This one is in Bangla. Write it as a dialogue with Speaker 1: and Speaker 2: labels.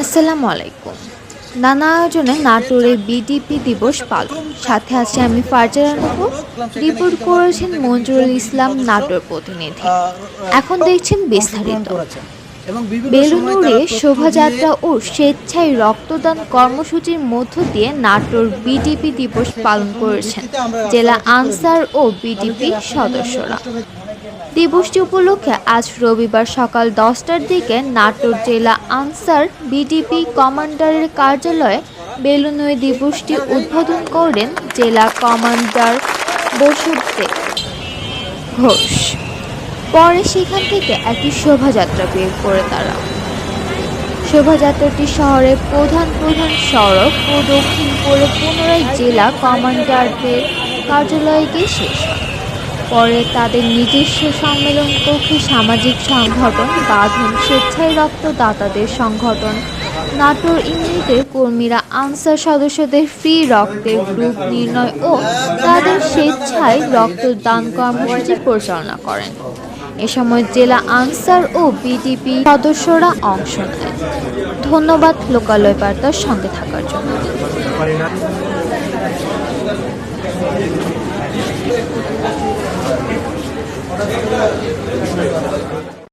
Speaker 1: আসসালামু আলাইকুম। নানা আয়োজনে নাটোরে বিডিপি দিবস পালন। সাথে আছে আমি ফারজানা নূপুর, রিপোর্ট করেছেন মঞ্জুরুল ইসলাম নাটোর প্রতিনিধি। এখন দেখছেন বিস্তারিত। বেলুনুরে শোভাযাত্রা ও স্বেচ্ছায় রক্তদান কর্মসূচির মধ্য দিয়ে নাটোর বিডিপি দিবস পালন করেছেন। জেলা আনসার ও বিডিপি সদস্যরা। দিবসটি উপলক্ষে আজ রবিবার সকাল দশটার দিকে নাটোর জেলা আনসার বিডিপি কমান্ডারের কার্যালয়ে বেলুনুই দিবসটি উদ্বোধন করেন জেলা কমান্ডার বসুদেব ঘোষ। পরে সেখান থেকে একটি শোভাযাত্রা বের করে তারা। শোভাযাত্রাটি শহরের প্রধান প্রধান সড়ক ও দক্ষিণ করে পুনরায় জেলা কমান্ডারদের কার্যালয়ে গিয়ে শেষ হয়। পরে তাদের নিজস্ব সম্মেলন কক্ষে সামাজিক সংগঠন বাঁধন স্বেচ্ছায় রক্তদাতাদের সংগঠন। নাটোর ইউনিটের কর্মীরা আনসার সদস্যদের ফ্রি রক্তের গ্রুপ নির্ণয় ও তাদের স্বেচ্ছায় রক্তদান কর্মসূচি পরিচালনা করেন। এ সময় জেলা আনসার ও বিডিপি সদস্যরা অংশ নেয় ধন্যবাদ, লোকালয় বার্তার সঙ্গে থাকার জন্য।